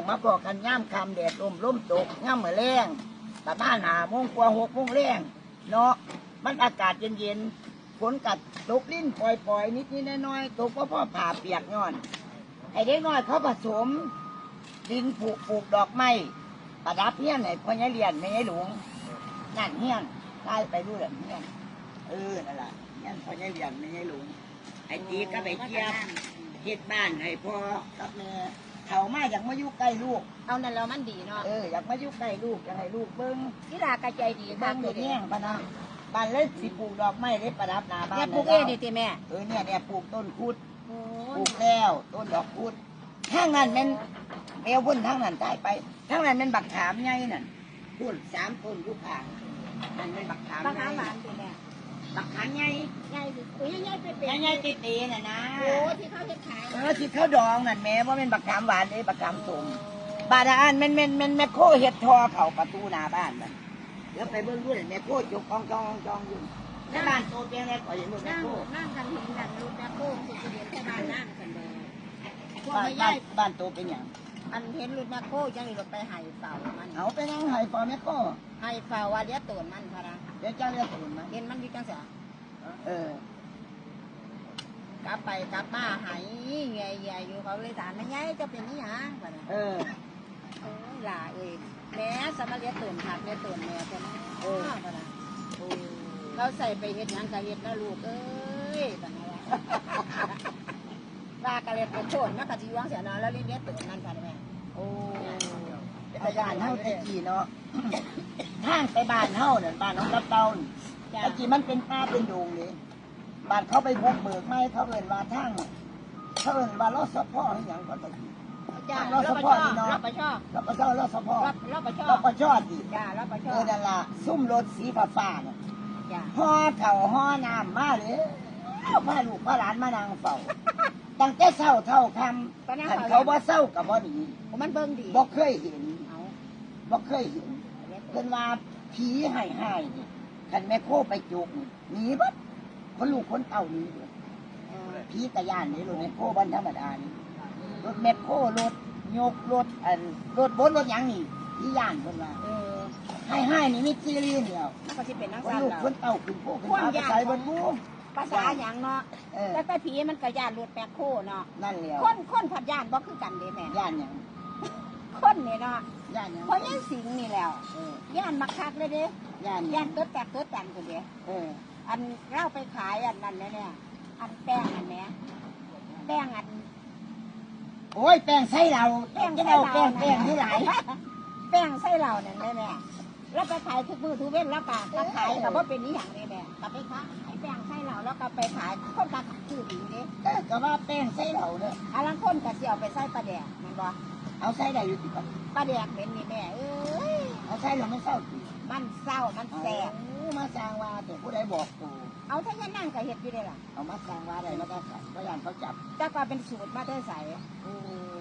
องมาบอกกันย่ำคำแดดลมลมตกย่ำเหมือแรงแต่บ้านหาโมงกว่าหกโมงแรงเนาะมันอากาศเย็นๆฝนกัดตกลิ้นปล่อยๆ นิดนิดน้อยๆตกเพราะพ่อผ่าเปียกย้อน ไอ้เด็กน้อยเขาผสม ดินปลูกปลูกดอกไม้ประดับเฮี้ยนไหนพ่อใหญ่เรียนไม่ใช่หลวงนั่นเฮี้ยนได้ไปดูแหละเฮี้ยนเออนั่นแหละเฮี้ยนพ่อใหญ่เรียนไม่ใช่หลวงไอ้ตีก็ไปเทียบเฮ็ดบ้านให้พ่อกับแม่ เขามาอยากมาอยู่ใกล้ลูก เอานั่นแล้วมันดีเนาะเอออยากมาอยู่ใกล้ลูกอยากให้ลูกเบิ้งนี่ลากระใจดีเบิ้งเด็กแย่งปะนะบ้านเล็กสิปลูกดอกไม้เล็ประดับหน้าบ้านเนี่ยปลูกเองดิติแม่เออเนี่ยเนี่ยปลูกต้นคุดโอ้ปลูกแล้วต้นดอกคุดทางนั้นแมันเอวพุ่นทางนั้นตายไปทางนั้นเป็นบักขามใหญ่นั่นพูดสามต้นลูกอ่างนั่นเป็นบักขามบางใหครั้ญ่งหวานดิแม่ บักขามใหญ่ใหญ่สิอุ้ยใหญ่ๆเป๊ะๆใหญ่ๆตีๆน่ะนะโอ้ที่เขาเฮ็ดขายเออที่เขาดองนั่นแม่ว่าเป็นบักขามหวานเลยบักขามส้มบาดาลแม่นแม่นแม่นแม่โคเฮ็ดทอเขาประตูหน้าบ้านมันเดี๋ยวไปเบิ่งดูเลยแม่โคจกกองจองจองอยู่ในบ้านโตเปียงแล้วก็เห็นแม่นั่งโคนั่งกันเห็นกันรูปแม่โค้งสุดเดียนแค่บ้านนั่งกันเลยพวกบ้านไม่ใหบ้าญ่นบ้านโตเป็นหยัง อันเห็นรูปแม่โค้จังเลยรถไปไห้เฝ้ามันเอาไปนั่งให้ฟอแม่โคไห้เฝ้าว่าเลี้ยตัวมันพะนะเดี๋ยวเจ้าเรียกตื่นมาเห็นมันอยู่จังเสียเออกลับไปกลับมาหายใหญ่ๆอยู่เขาเลยถามไม่ใหญ่จะเป็นนี่หยังพะนะเออโอ้ยหล่าเอ้ยแม่สมาเลียตื่นขาดเลียตื่นแม่แต่นะโอ้ยนะโอ้เขาใส่ไปเฮ็ดหยังกะเฮ็ดนะลูกเอ้ยบัดนี้ว่า ว่ากะเล็ดไปโทษมันก็สิวางเสียเนาะแล้วเลียเลียตื่นนั่นค่ะแม่โอ้เป็นตาย่านเฮาแตะกี้เนาะทางไปบ้านเฮานั่นบ้านน้องกับเต้านี่จ้ะตะกี้มันเป็นป่าเป็นดงเลยบ้านเขาไปบุกเบิกไม้เขาเอิ้นว่าทางเขาเอิ้นว่ารถสะพอให้หยังก็ตะกี้จ้าเราเราสะไปพชออบนี่เนาะเราไปชอบเราก็เจ้ารถสะพอเราเราไปชอเราบก็ชอบดิจ้าเราไปชเอออบนั่นล่ะซุ่มรถสีฟ้าฟ้าๆน่ะจ้าห่อเข่าห่อน้ำมาเลยพาลูกพาหลานมานั่งเฝ้า ตั้งแต่เช้าเท่าค่ตอนนั้นำขันเขาเขาบ่เศร้ากับบ่ดีมันเบิ่งดีบ่เคยเห็นเอาบ่เคยเห็นเพิ่นว่าผีให้ให้นี่คันแม่โคไปจุกนี่หนีบัดคนลูกคนเต่าหนี้เออผีตะย่านนี่รถแม่โคบันธรรมดานี่รถแม่โครถยกรถอันรถบนรถหยังนี่ผีย่านเพิ่นว่าเออให้ให้นี่มีซีรีส์เดียวมันก็สิเป็นนักคนสานลูกเรา คนเต่าขึ้นโคขึ้นความมาไปยากใส่บนบู ภาษาหยังเนาะเออแต่แต่ผีมันก็ย่านรถแปลกโคเนาะนั่นแหล้วคนคนผัดย่านบ่คือกันเด้แม่ย่านหยังคนนี่เนาะย่านหยังเพราะยังสิงนี่แล้วเออย่านมักคักเลยเด้ย่านหย่ายันงตัวแตกตัวแต่งคนเดียวเอออันเราไปขายอันนั้นเนี่ยเนี่ยอันแป้งอันเนี้ยแป้งอัน โอ้ยแป้งใส่เราแป้งจะเอาแป้งแป้งที่ไหลาย แป้งไส้เราเนี่ยแม่แม่แล้วไปขายทุกมือทุกเว้นแล้วก็ก็ขายกับว่าเป็นนี้อย่างนี้แม่ก็ไปขาย แป้งไส้เราแล้วก็ไปขายคนก็ชื่อดีนี่เออก็ว่าแป้งใส่เราเนอะอันนั้นคนก็เสียวไปใส่ปลาแดกแมันบ่เอาใส่ได้อยู่ติปะปลาแดกเป็นนี่แม่เอ้ยเอาใส่เราไม่เศร้าติมันเศร้ามันแสบเอามาสร้างว่าแต่ผู้ใดบอกกูเอาถ้ายันนั่งก็เห็ดอยู่ได้ล่ะเอามาสร้างว่าได้แล้วก็ใส่พยานเขาจับแต่ก็เป็นสูตรมาได้ใส่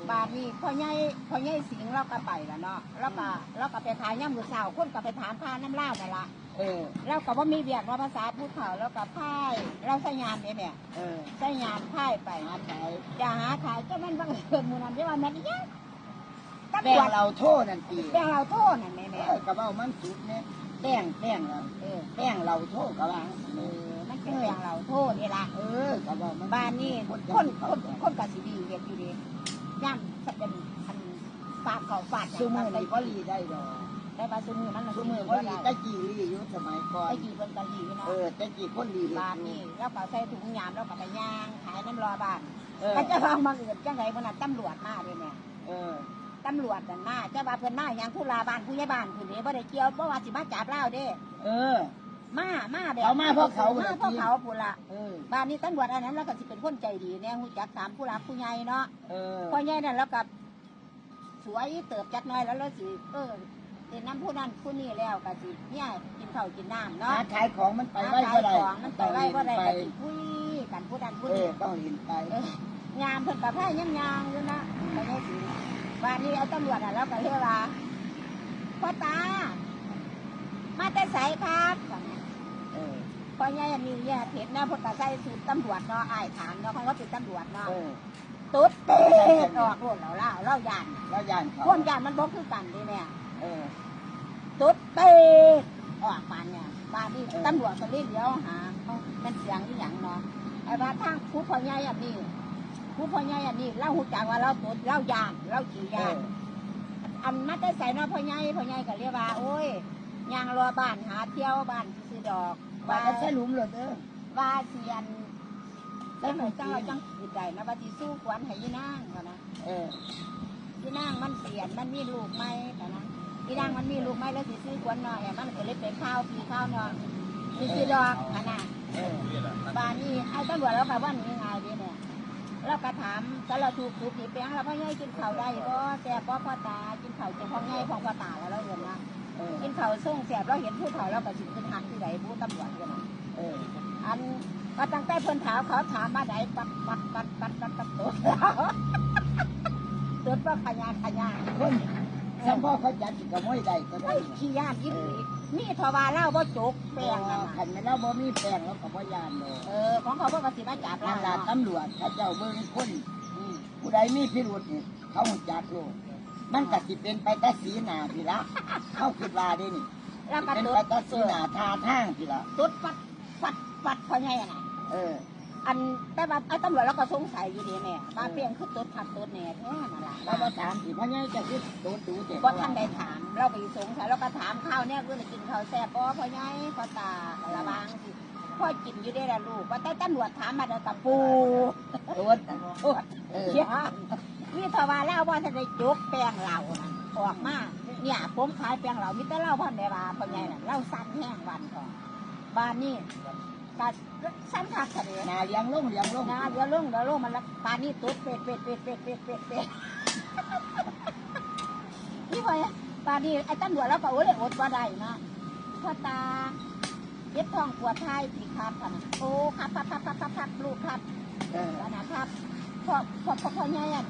บาทนี้พ่อใหญ่พ่อใหญ่สิงห์เราก็ไปแล้วเนาะแล้วก็แล้วก็ไปขายย่ำมือเสาคนก็ไปถามพาน้ำเล่าวนั่นละ เออเราก็ว่ามีเบียกว่าภาษาพูดเขาแล้วก็พ่ายเราใช้ยามเนี่ยแม่เออใช้ยามพ่ายไปหาใส่จะหาขายก็มันบังเอิญมูนันที่ว่าแม่นยังตำแป้รงวจเราโทษนั่นตีแป้งเราโทษนั่นแม่เอแม่อกระเบ้ามันสุดเนี่ยแป้งแป้งเราเออแป้งเราโทษกระว่าเออมันเป็นแป้งเราโทษนี่ละเออกระเบ้ามันบ้านนี่คนคนคนกสิดีเรียกอยู่ดีย่ำสักเป็นอันฟาดเขาฟาดซูมือนี่ก็รีได้ดอก ได้มาซูมือมันน่ะซูมือก็ก็รีได้ ตะกี้รีอยู่สมัยก่อน ไอ้กี่คนกะลีเนาะเออตะกี้คนรีเฮ็ดบ้านนี่แล้วก็ใส่ถุงยามแล้วก็ไปย่างขายน้ำรอบ้านเออก็จะฟังบางอื่นจังไรบนนั้นตำรวจมาด้วยเนี่ยเออตำรวจนั่นมาเจ้าว่าเพิ่นมาอย่างผู้ลาบ้านผู้ใหญ่บ้านผู้นี้บ่ได้เกี่ยวเพราะว่าสิมาจับเล่าเด้เออ มามาแบบเขามาเพราะเขามาเพราะเขาผู้ละเออบ้านนี้ตำรวจอันนั้นแล้วก็สิเป็นคนใจดีเนี่ยฮู้จักถามผู้หลักผู้ใหญ่เนาะเออพ่อใหญ่นั่นแล้วก็สวยเติบจักหน่อยแล้วแล้วสิเออ เป็นน้ำผู้นั้นผู้นี้แล้วก็สิเนี่ยกินข้าวกินน้ำหาเนาะขายของมันไปหาไว้ขาก็ยได้ของมันไปไว้บ่ได้ไปก็สิคุยกันผู้นั้นผู้เอนี้ อต้องเห็นไป เออยามเพิ่นกับแพ้ยังยางอยู่นะไปได้สิบ้านนี้เอาตำรวจอะแล้วก็เรียกว่าพ่อตา มาแต่ใสครับเออ พ่อใหญ่มีแย่เห็นนะเพนก็ใส่สูตรตำรวจเนาะอ้ายถามเนาะเขาว่าเป็นตำรวจเนาะเออตุ๊ดเตะออกโลดแล้วเล่าเล่าย่านแล้วย่านเขา ความย่านมันบ่คือกันเดิแม่ เออตุ๊ดเตะออกปานเนี่ยบ้านนี้เออตำรวจก็เลยเลี้ยวหาเอ้ามันเสียงอีหยังเนาะไอ้ว่าทางผู้พ่อใหญ่อันนี้ผู้พ่อใหญ่อันนี้เล่าหูจักว่าเราตุ๊ดเล่าย่านเล่าขี่เอย่านออันมาแต่ใส่เนาะพ่อใหญ่พ่อใหญ่ก็เรียกว่า โอ้ยยางรอบ้านหาเที่ยวบ้านซื้อดอกว่าว่าจะใช่หลุมเหรอเด้อว่าเสียนแล้วหนูเจ้าจังสิใจนะว่าสิสู้ขวัญให้ยีนางก็นะเออยีนางมันเสียนมันมีลูกไหมก็นะ ยีนางมันมีลูกไหมแล้วสิซื้อขวัญหน่อยอะมันก็เลยเป็นข้าวพี่ข้าวน้องสิซื้อดอกขนาดเออบ้านนี้ไอ้ตำรวจเราก็ว่าหนีง่ายดีเนี่ยเราก็ถามก็เราถูกถูกผีแป้งเราพ่อใหญ่กินข้าวได้ก็แต่พ่อพ่อตากินข้าวจะพ่อใหญ่พ่อพ่อตาแล้วเราเห็นนะเออกินข้าวส่งแสบเราเห็นผู้เฒ่าเราก็สิขึ้นหักที่ไหนผู้ตำรวจกันนะเอออันก็ตั้งแต่เพิ่นถามเขาถามมาไหนปัดปัดปัดปัดปัดปัดตัวตัวก็ขยานขยานคน สัมพ่อเขาจัดกิจกรรมไม่ได้ก็ได้ไอ้ขี้ยานยิ่งอีกนี่ทว่าเล่าบ่จกแป้งนั่นขัน่ะนไม่เล่าบ่มีแป้งแล้วก็บ่ยานเลยเออของเขาเพิ่นก็สิมาจับนั่เรานล่ะเนาะตำรวจถ้าเจ้าเบิ่งคนอืมผู้ใดมีพิรุธนี่เขาหูจักโลดมันก็สิเป็นไปแต่สีหน้าพี่ละเขาคิดว่าเด้นี่แล้วก็เป็นตุ๊ไปดแต่สีหน้าท่าทางพี่ละตุ๊ดปัดปัดปัดพ่อใหญ่น่ะเออ อันแต่ว่าไอ้ตำรวจเราก็สงสัยอยู่ดีแม่ว่าเพียงคือตุ๊ดผัดตุ๊ดแน่แท้นั่นล่ะเรามาถามสิพ่อใหญ่จะคิดโดนดูแต่บ่ท่านได้ถาม เราไปสงสัยเราก็ถามข้าวเนี่ยคือได้กินข้าวแซ่บบ่พ่อใหญ่พ่อตาระวังสิพ่อกินอยู่ได้ละลูกว่าแต่ตำรวจถามมาเด้อกับปูโดนโอ้ยเออเชี่ยนี่ทว่าเล่าว่าท่านได้จุกแป้งเหล่านั่นออกมาเนี่ยผมขายแป้งเหล่ามิแต่เล่าพันได้ว่าพ่อใหญ่น่ะเล่าสั้นแห้งวันก่อนบ้านนี้ ก็สั้นคักทะเลนาเลี้ยงลงเลี้ยงลงนะเดี๋ยวลงเดี๋ยวลงมันละบ้านนี้ตุ๊ดเป็ดเป็ดเป็ดเป็ดเป็ดเป็ดเป็ดนี่พอบ้านนี้ไอ้ตำรวจแล้วก็โอ้ยอดว่าได้นะพ่อตาเย็บทองปวดท้ายสีครับค่ะโอ้ครับครับครับครับครับลูกครับเออนะครับพ่อพ่อพ่อพ่อใหญ่อะ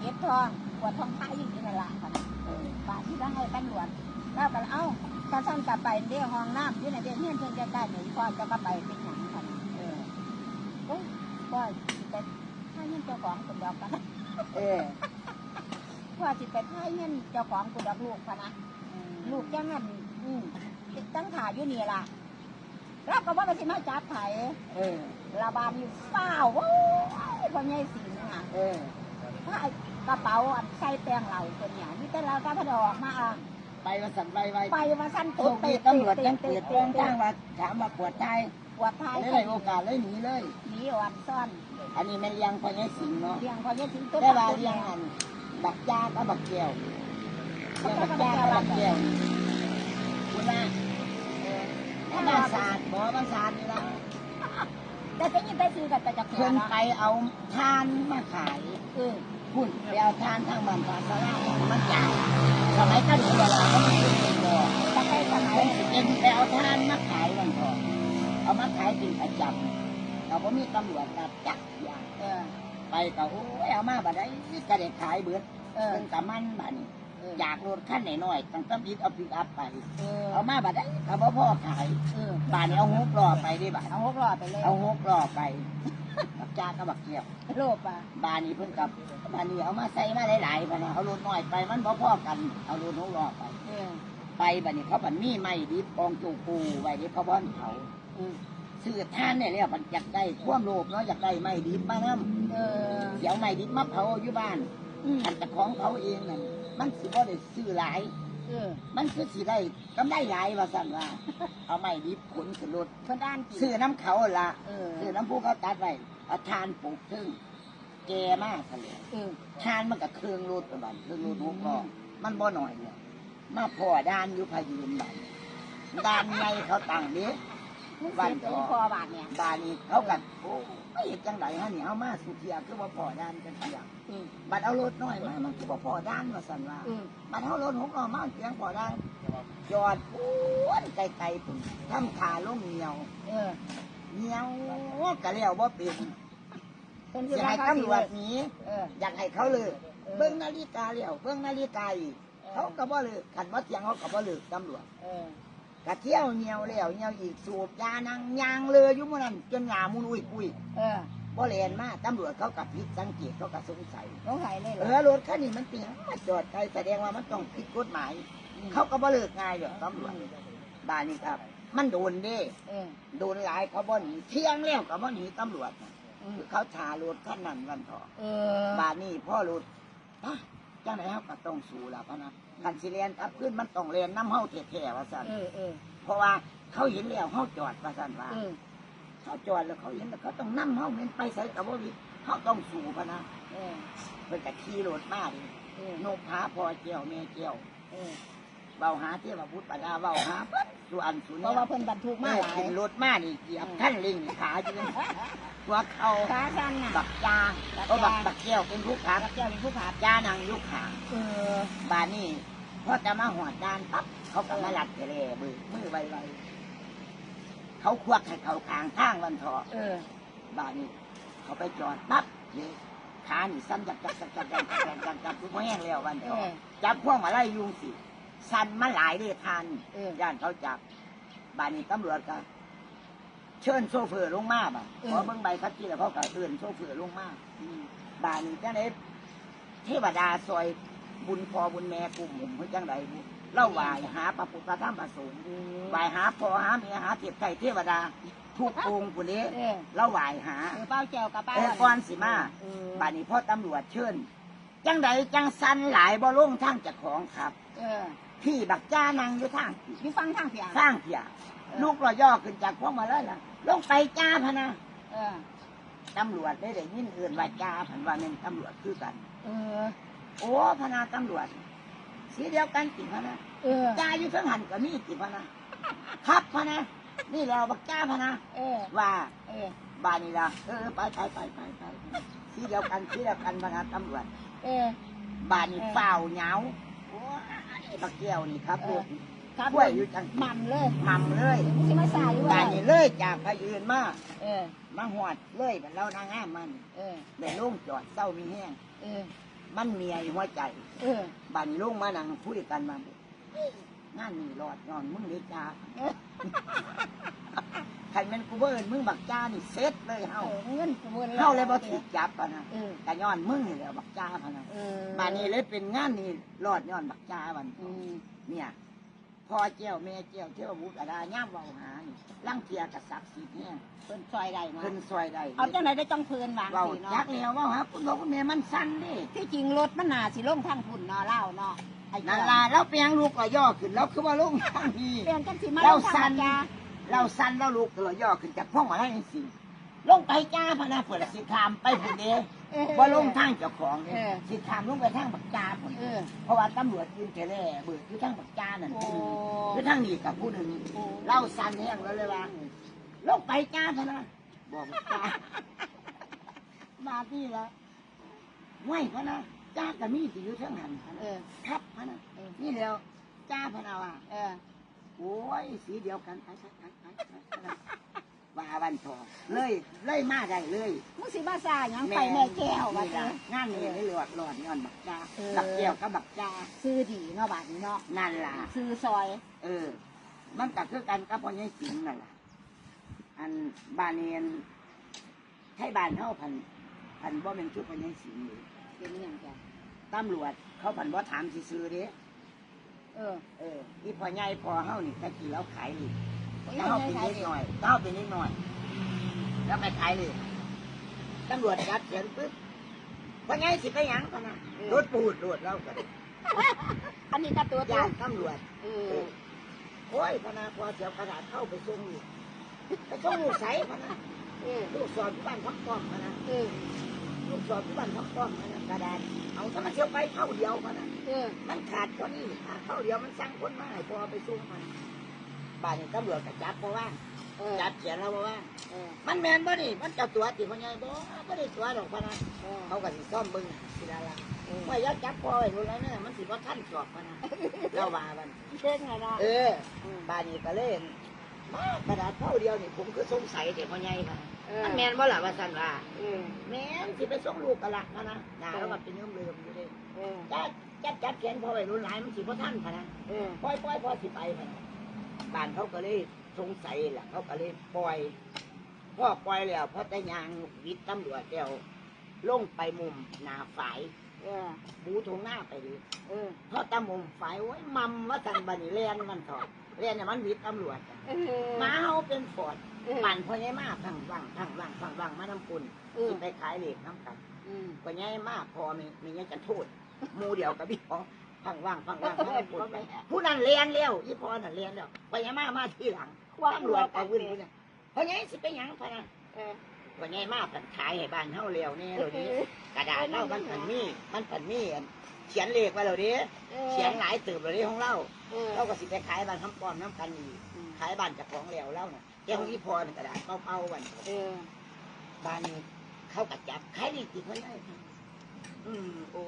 เย็บทองปวดทองท้ายอยู่ในละค่ะนะเออป่าที่ต้องให้ตำรวจแล้วก็เอ้า กระชั้นกลับไปเดี๋ยวห้องน้ำอยู่ในเดือนเฮียนเพิ่นจะได้หนูพ่อจะก็ไปเป็นหยังค่ะนะเออโอ้ยพ่อสิไปท่าเงินเจ้าของคนเดียวกันเออพ่อสิไปท่าเงินเจ้าของคนเดียวลูกพะนะลูกจังนั้นอืมตั้งขาอยู่นี่ล่ะแล้วก็ว่าไปสิมาจับไผเออระบาดอยู่เฝ้าโอ้ยพ่อใหญ่สิงอะเออถ้ากระเป๋าอันใส่แป้งเหล่าตัวเนี่ยมีแต่เราก็พอดออกมาอะ ไปมาสั่นไปไปไปมาสั้นโชคดีตำรวจจังเปิดเรื่องทางว่าถามมาปวดใจปวดท้ายเลยได้โอกาสเลยหนีเลย หนีอ่อนซ่อนอันนี้แม่นเลี้ยงพ่อใหญ่สิงห์เนาะเลี้ยงพ่อใหญ่สิงตัวได้ว่าเลี้ยงอันบักยากับบักแก้วเลี้ยงบักยากับบักแก้วคุณน่ะเออแล้วบ้านศาสตร์บ่บ้านศาสตร์นี่ละแต่จะยินได้ซื้อกับแต่จะเขียเพิ่นนไปเอาทานมาขายเออ คุณไปเอาทานทางบ้านศาสตร์สลามันจ่ายสมัยก็ดีกว่าก็ไม่เป็นบ่จะให้สมัยเป็นไปเอาทานมาขายวันก่อนเอามาขายเป็นประจำเราก็มีตำรวจจับจับอย่างเออไปก็โอ้ยเอามาบัดไดก็ได้ขายเบิดเออเพิ่นก็มันบัดนี้อยากรถคันหน้อยๆตั้งแต่ปิดเอาปิกอัพไป เอามาบัดไดก็บ่พอขายบ้านนี้เอาหกล้อไปดิบัดเอาหกล้อไปเลยเอาหกล้อไป บักจากกับบักเกียบโลบอะบ้านนี้เพิ่นกับบ้านนี้เอามาใส่มาหลายๆบัดนี้เอารถน้อยไปมันบ่พอกัน เอารถหกล้อไป เออไปบัดนี้เขาบัดมีไม้ดิบกองจูปูไว้ดิเขาบ่อนเขาเออซื้อท่านเนี่ยเนี่ยมันอยากได้ความโลภเนาะอยากได้ไม้ดิบมานํเออเดี๋ยวไม้ดิบมาเผาอยู่บ้านอืมอันแต่ของเขาเองนั่นมันสิบ่ได้ซื้อหลาย เออมันคือสิได้กำไรหลายว่าสั่นว่า เอาไม้ดิบขนขึ้นรถเพิ่นด้านกี่ซื้อน้ำเขาละเออซื้อน้ำผู้เขาตัดไว้เอาทานปลูกซึ่งแกมากทะเลเออทานมันกับเครื่องรถประบันเครื่องรถหกล้อมันบ่หน่อยเนี่ยมาพ่อด้านอยู่พายืนบันด้านไงเขาตั้งเนี้ มึงเสียใจพอบาทเนี่ยบ้านนี้เขากันโอ้ไม่เห็นจังไดฮะนี่เอามาสุเทียคือว่าพ่อด้านกันเทียอืมบัดเอารถน้อยมามันคือว่าพ่อด้านว่าสั่นว่าอืมมันเอารถหกล้อมาเสียงพอได้จอดอ้วนไกลๆปุ่นทำขาลงเหนียวเออเหนียวกะเลี้ยวว่าเป็นเป็นอยากให้ตำรวจหนีเอออยากให้เขาเลยเบิ้งนาฬิกาเลี้ยวเบิ้งนาฬิกาอีกเขาก็บ่เลยขันว่าเสียงเขาก็บ่เลยตำรวจ เออกะเที่ยวเหนียวเลี้ยวเหนียวอีกสูบยานังยางเลยอยู่หมื้นั้นจนหงามุนอุ้ยปุ้ยเออบ่แลนมาตำรวจเขากับผิดสังเกตเขากับสงสัยเขาหายเลยเหรเอออรถคันนี้มันเตียงมาจอดไกลแสดงว่ามันต้องผิดกฎหมาย เขาก็บ่เลิกง่ายหรอกตำรวจบ้านนี้ครับ มันโดนเด้ เออโดนหลายเขาบ่หนีเที่ยงแล้วก็บ่หนีตำรวจน่ะเออคือเขาชารถคันนั้นวันทอะเออบ้านนี้พ่อรถอะจังไหนเขาก็ต้องสู้แล้วพะนะ กันสิเรียนกลับขึ้นมันต้องเรียนน้ำเฮาแท้ๆว่าซั่นเออเออเพราะว่าเขาเห็นแล้วเขาจอดว่าซั่นว่าเออเขาจอดแล้วเขาเห็นแล้วเขาต้องนั่เฮาเม็นไปใส่กับบ่วิเขาต้องสู้พะนะเออเพิ่นก็ขี่รถมาดิเออโนบหาพ่อเจียวแม่เจียว เออ เบาหาเที่ยวพุตรปดาเบาหาเพิ่นสุอันสุนเพราะว่าเพิ่นบรรทุกมากลายกินรถมากนี่เกียบท่านลิงขาจริงหัวเขาขาสั้นบักยางก็บักบักเกี้ยวเป็นผู้ขาบักเกี้ยวเป็นผู้ขายานังยุกขาเออบานี่พอจะมาหอดด้านปั๊บเขาก็มาหลัดเลยมือมือไวไวเขาควักให้เขากางทางวันทอเออบานี่เขาไปจอดปั๊บเลยขานีสั้นจับจับจับจับจับจับจับทุกแห้งแล้ววันทอจับพ่วงมาไล่ยุงสิ สั้นมาหลายเดือทันเออย่านเขาจับ บานนี้ตำรวจก็เชิญโซเฟอร์ลงมาบ่ะเออพอเบิ่งใบขับขี่แล้วเขาก็เตือนโซเฟอร์ลงมาอืมบานนี้จังไดเทวดาซอยบุญพอบุญแม่ปุ่มหมุมเพื่อจังไดบุเล่าไหวายหาพระพุทธธรรมประสงค์อืมไหวายหาพอหาเมียหาเทียบไก่เทวดาทุกองค์ผู้นี้เออเล่าไหวายหา เออเป้าแจวกับเป้าเออก่อนสิมา เออ บานนี้พ่อตำรวจเชิญจังใดจังสันหลายบ่ลงทางเจากของครับ เออ พี่บักจ้านางอยู่ทางอยู่ฟังทางเสียงสร้างเพียลูกเราย่อขึ้นจากพวกมาแล้วล่ะลงไปจ้าพะนะเออ ตำรวจได้ได้ยินเอื่นว่าจ้าผันว่าเป็นตำรวจคือกัน เออ โอ้พนาตำรวจ สีเดียวกันติพะนะเออ จ้าอยู่ทั้งหันก็มีติพะนะครับพะนะนี่เราบักจ้าพะนะเออ ว่า เออ บ้านนี่ละเออไปไปไปไปไปสีเดียวกันสีเดียวกันพนะตำรวจ เออ บ้านนี่เออเฝ้าเหงา โอ้ยบักแก้วนี่ครับเอลูอกครับกล้วยอยู่จังมันเลยหม่ำเลยมึงสิมาสายอยู่บ้าว่านนี่เลยจากพะยืนมาเออ มาหอดเลยเป็นเรานางงามมันเออได้ลงจอดเศร้ามีแห้งเออ มันเมียอยู่หัวใจเออ บัดนลงมานั่งคุยกันมางานนี่รอดย้อนมึงเด็จ้า เออใครเป็นกูเบิร์นมึงบักจ้านี่เซ็ตเลยเฮาเออเงินกูเงินเฮาเลยบ่ถูกจับปะนะเออแต่ย้อนมึงนี่แหละบักจ้าพะนะเออบัดนี้เลยเป็นงานนี่รอดย้อนบักจ้าบันอืมเนี่ยพ่อเจ้าแม่เจ้าเทวบุตรอาดาย่ามเว้าหานี่ลังเทียกับศักดิ์สิทธิ์เนี่ยเพิ่นซอยได้เนาะเพิ่นซอยได้เอาจังไหนได้จ้องเพิ่นวางเว้าสิเนาะจักแล้วเว้าหาคุณพ่อคุณแม่มันสั้นเดิที่จริงรถมันน่าสิลงทางพุ่นเนาะเล่าเนาะไอ้นั่นล่ะแล้วเปียงลูกก็ย่อขึ้นแล้วคือว่าลงทางนี้เปลี่ยนกันสิมาเราลงทางสั่นจ้า เราสั้นแล้วลูกเราย่อขึ้นจากห้องอะไรนี่สิลงไปจ้าพะนะเปิดสิคามไปผู้เดียวเออว่าลงทางเจ้าของเนี่ยเออสิคามลงไปทางบักจ้าพุ่นเออเพราะว่าตำรวจยืนเทเล่เบิดอยู่ทางบักจ้านั่นโอ้คือทางนี้กับผู้หนึ่งโอ้เราสั้นแห้งแล้วเลยว่าลงไปจ้าพะนะบอกบักจ้ามาที่ละไหวพะนะจ้าก็มีสิอยู่ทางหันพะเอนะอครับพะนะเออนี่เดียวจ้าพะนะว่าเออ โอ้ยสีเดียวกันไปไปไปไปไปไปว่าวันทองเลยเลยมาได้เลยมึงสิมาซ่าหยังไปแม่แก้วว่านี่จ้ะล่ะงานนี้เลยหลอดหลอดย้อนบักจ้าเออ บักแก้วกับบักจ้าซื้อดีเนาะบาดนี้เนาะนั่นล่ะ ซื้อซอย เออ มันก็คือกันกับพ่อใหญ่สิงห์นั่นล่ะ อันบ้านเนียนให้บ้านเฮาพันพันบ่เป็นชุดพ่อใหญ่สิงห์เลยเป็นอหยังจ้ะตำรวจเขาพันบ่ถามซื่อๆเด้ เออ เอออีพ่อใหญ่พ่อเฮานี่ตะกี้เราขายเลยโอ้ยเจ้าเป็นใช่นิดหน่อยเจ้าเป็นนิดหน่อย แล้วไปขายเลยตำรวจจับเขียนปึ๊บว่าไงสิไปหยังกันนะรถปูดรถเราก็ได้อันนี้ก็ตัวญาตัวติตำรวจเอเอออโอ้ยพนาพอเสียวกระดาษเข้าไปส่งลูกไปส่งลูกใสพนะเออลูกสอบที่บ้านพักป้อมพนะเออ ลูกสอบที่บ้านพักป้อมพนะกระดาษเอาถ้ามันเสียวไปเข้าเดียวพนะเออมันขาดคนนี้ขาดเข้าเดียวมันสั่งคนมาให้พอไปส่งมันบ้านนี้ตำรวจก็จับเพราะว่าเออจับเขียนแล้วเพราะว่า เออมันแมนบ่นี่มันเจะตัวติพ่อใหญ่บ่บ่ได้ตัวดอกพะนะเออเขาก็สิซ่อมเบิ่งสิละละเออว่าอย่าจับพ่อไว้รู้แล้วเนี่ยมันสิบ่ทันสอบพะนะเราว่ามันเก่งไงนะเออ บ้านนี้ก็เล่นมากระดาษเท่าเดียวนี่ผมคือสงสัยเด็กพ่อใหญ่พะนะ เออมันแมนบ่ล่ะว่าซั่นว่า เออแม่นสิไปส่งลูกกะละพะนะหน้าแล้วก็เป็นเริ่มเริ่มอยู่เด้เออจับจับจับแขนพ่อไว้รู้หลายมันสิบ่ทันพะนะเออปล่อยปล่อยพ่อสิไปพะนะบ้านเขาก็เลยสงสัยล่ะเขาก็เลยปล่อยพ่อปล่อยแล้วพ่อแต่ยางวิทย์ตำรวจเดียวลงไปมุมหนาฝายเออบูทงหน้าไปดิเออเพราะตามุมฝายโอ้ยมัมว่าสันบัดนเรียนมันถอดเรียนเนี่ยมันวิทย์ตำรวจอะเออหมาเฮาเป็นฟอร์ดเออปั่นพ่อใหญ่มากพังวังพังวังพังวังมาทำกุลเออสิไปขายเหล็กน้ำกันอืมพ่อใหญ่มากพอมีมีเงี้ยจะโทษหมูเดียวกับพี่พอพังวังพังวังมาทำกุลผู้นั้นเรียนเร็วอีพอน่ะเรียนแล้วพ่อใหญ่มากมาทีหลังความตำรรัววจกัก็นวึ่นวึ่นพ่อใหญ่สิไปหยังพะนะเออพ่อใหญ่มากผันขายให้บ้านเฮาเร็วนี่เดี๋ยวนี้ กระดาษเล่ามันผันมีมันผันมีอัน เขียนเลขไว้แล้วเด้เออเขียนหลายตืบเลยของเราเออเราก็สิไปขายบ้านคำปอนน้ำกันอีกขายบ้านเจากของแล้วเล่าน่ะเจ้าของอีพรกระดาษเป่าๆวันเออบ้านนี้เขากัจับขายดีติคนได้ค่ะอืมโอ้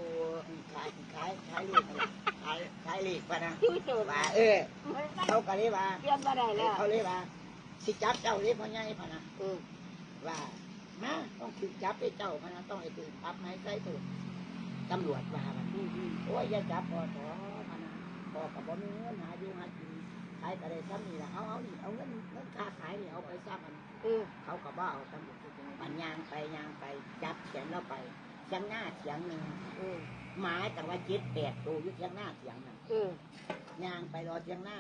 ขายขายขายเลขอะไรขายขายเลขปะนะที่สุดว่าเออเขาก็เลยว่าเปลี่ยนมาได้แล้วเขาเลยว่าสิจับเจ้าเลยพ่อใหญ่พะนะเออว่ามาต้องถือจับไอ้เจ้าพะนะต้องไอ้ถือปรับไม้ใส่ตัว ตำรวจว่ามันอืมอืมโอ้ยอย่าจับพอถอพะนะพอกับบ่มีเงินหาอยู่หากินขายก็ได้ซ้ำนี่ละเอาเอานี่เอาเงินเงินค่าขายนี่เอาไปซ้ำมันเออเขาก็บ่เอาตำรวจมันยางไปยางไปจับเสียงเราไปเสียงหน้าเสียงหนึ่งเออหมาแต่ว่าเจ็ดแปดตัวอยุเสียงหน้าเสียงนั่นเออยางไปรอเสียงหน้า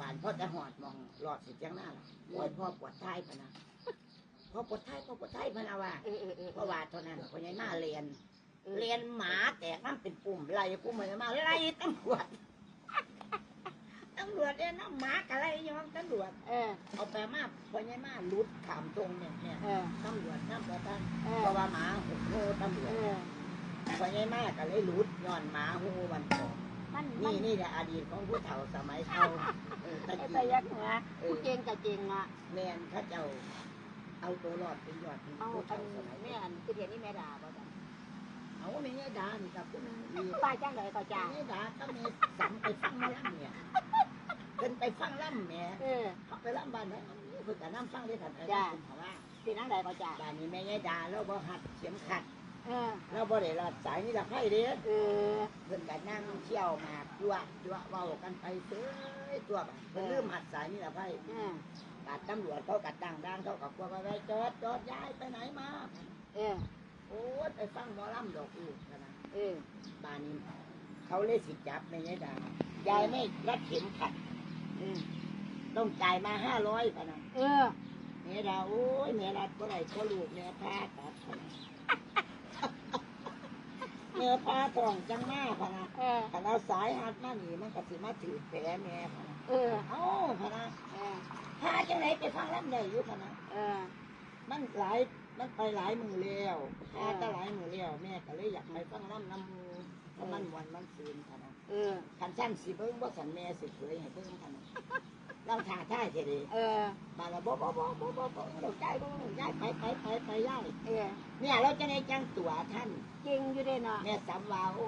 บานพ่อจะหอดมองรอดสิเสียงหน้าล่ะโอ้ยพ่อปวดท้ายพะนะพ่อปวดท้ายพ่อปวดท้ายพะนะว่าเออเออเออเพราะว่าเท่านั้นคนใหญ่มาเรียน เรียนหมาแตกน้ำเป็นปุ่มไล่ปุ่มเหมือนมาไล่ตำรวจตำรวจเนี่ยน้ำหมากอะไรยอมตำรวจเออเอาไปมาพอใหญ่มาลุดขามตรงเนี่ยเนี่ยเออตำรวจน้ำประท่านเอเพอราะว่าหมาโหตำรวเอจอพอใหญ่มาก็เลยลุดย้อนหมาหูวันก่อนมันมันี่นนี่แหละอดีตของผู้เฒ่าสมัยเขาเออตะไอ้กี้ตะยักหัวผู้เก่งกับเก่งอะแมนเข้าเจ้าเอาตัวรอดเป็นยอดเป็นเอาผู้อัเฒ่านสมัยแม่อันคือเดี๋ยวนี้แม่ด่าบ่จ้ะ เอาไม่ใช่ดานี่กับผู้นั้นอีกป้าจ้างเลยก็จ้างนี่ด่าก็มีสัมไปฟังล่ำเนี่ยเป็นไปฟังล่ำแหม่เออเขาไปล่ำบ้านไหนเพื่อแต่น้ำฟังได้กันไอ้จ้ะคุณเขาว่าสินั่งใดก็จ้างบ้านนี้แม่ยายด่าแล้วบ่หัดเข็มขัดเออแล้วบ่ได้รัดสายนี่ละไพ่เด้อเออเพิ่นก็นั่งเที่ยวหมากจั่วจั่วเว้ากันไปเซ้ยตัวบัดเพิ่นลืมหัดสายนี่ละไพ่เออบาดตำรวจเขากัดดังดังเขากับกลัวไปไว้จอดจอดย้ายไปไหนมาเออ โอ้ยไปฟังหมอลำดอกอีกนะเออบ้านนี้ เขาเลยสิจับแม่ยายด่ายายไม่รัดเข็มขัดเออต้องจ่ายมาห้าร้อยพะนะเออแม่ดาโอ้ยแม่รัดก็ไรก็ลูกแม่พาตัดพะนะแม่พาทองจังหน้าพะนะเออถ้าเราสายหัดมาหนีมันก็สิมาถือแผลแม่พะนะเออเอ้าพะนะเออพาจังไหนไปฟังลำได้อยู่พะนะเออมันหลาย มันไปหลายมือแล้วพาแต่หลายมือแล้วแม่ก็เลยอยากไปฟังลำน้ำมูเพราะมันวันมันซืนพะนะเออคันสั้นสิเบิ้งบ่สันแม่สิเคยให้เบิ้งพะนะเราถ่าท่ายเทเดเออมาแล้วบ่บ่บ่บ่บ่บ่เราใจบ่บ่ย้ายไปไปไปไปย้ายเออเนี่ยเราจะได้จังตัวท่านเก่งอยู่เด้เนาะแม่สำว่าโอ้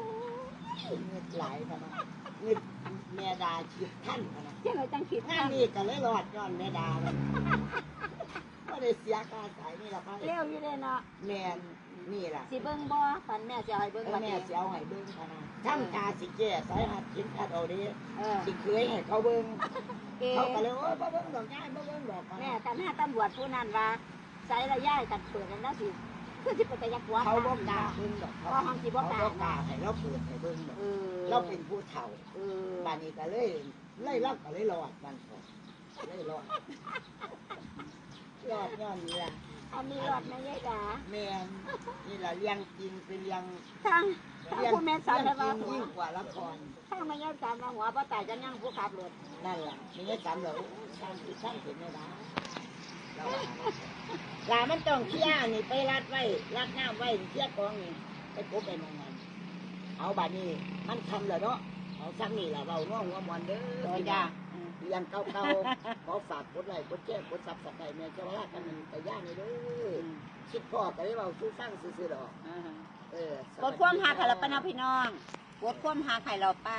ยเงืดไหลพะนะเงืดแม่ดาคิดท่านพะนะเจ้าจังคิดงานนี้ก็เลยรอดย้อนแม่ดาเลยบ่ ได้เสียการสายนี่ละไปเร็วอยู่เด้เนาะแม่นนี่ล่ะสิเบิ่งบ่ปันแม่จะให้เบิ่งเออบัดแม่นี้สิเอาให้เบิ่งพะนะทำตาสิแก้สายหัดกินขัดเอาเด้เออสิเคยให้เขาเบิ่งเอเขาก็เลยโอ้ยบ่เบิ่งดอกย้ายบ่เบิ่งดอกพะแม่นะกันหน้าตำรวจผู้นั้นว่าใส่ระยะกันเปิดกันแล้วสิคือสิเป็นตะยักหัวเขาบ่กล้าเบิ่งดอกเพราะห้องสิบ่กล้าเขาบ่กล้าให้เราเปิดให้เบิ่งดอกเออเราเป็นผู้เฒ่า เออบ้านนี้ก็เลยเลยรับก็เลยรอดมันก่อนเลยรอด รอดย้อนนี่ล่ะอันนี้รอดแม่ยายดาแม่นนี่ล่ะเลี้ยงจริงเป็นเลี้ยงทางทางเลี้ยงผู้แม่สอนเลยว่าเลี้ยงจริงยิ่งกว่าละครทางแม่ยายสอนว่าหัวบ่ตายจะนั่งผู้ขับรถนั่นล่ะมีเงี้ยจำเหรอช่างคือช่างเห็นไม่ได้เราว่าลามันต้องเที่ยนี่ไปรัดไว้รัดน้ำไว้เที่ยกองนี่ไปกบไปมองมันเอาบาดนี้มันทำแล้วเนาะเอาซ้ำนี่ล่ะเราง่วงหัวมอนเด้อพี่ดา เรียนเก่าๆ ขอฝากกดไลค์กดแชร์กดซับสไครต์แม่เจ้าว่ากันมันแต่ย่างนี่เด้อคิดพ่อก็ได้เว้าสู้ฟังซื่อๆดอกเออกดความหาไข่เราไปนะพี่น้องกดความหาไข่เราไป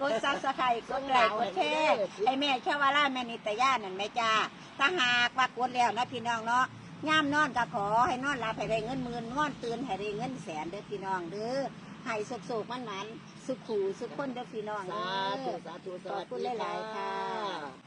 กดซับสไครต์กดไลค์กดแชร์ให้แม่แค่ว่าล่าแม่นิตยานั่นแม่จ้าถ้าหากว่ากดแล้วนะพี่น้องเนาะย่ามนอนก็ขอให้นอนหลับให้ได้เงินหมื่นนอนตื่นให้ได้เงินแสนเด้อพี่น้องเด้อให้สุกๆมันๆ สุขูสุขคนเด้อพี่น้องสาเด้ธุอสาธุสขอบวัสคุณดีหลายๆค่ะ ค่ะ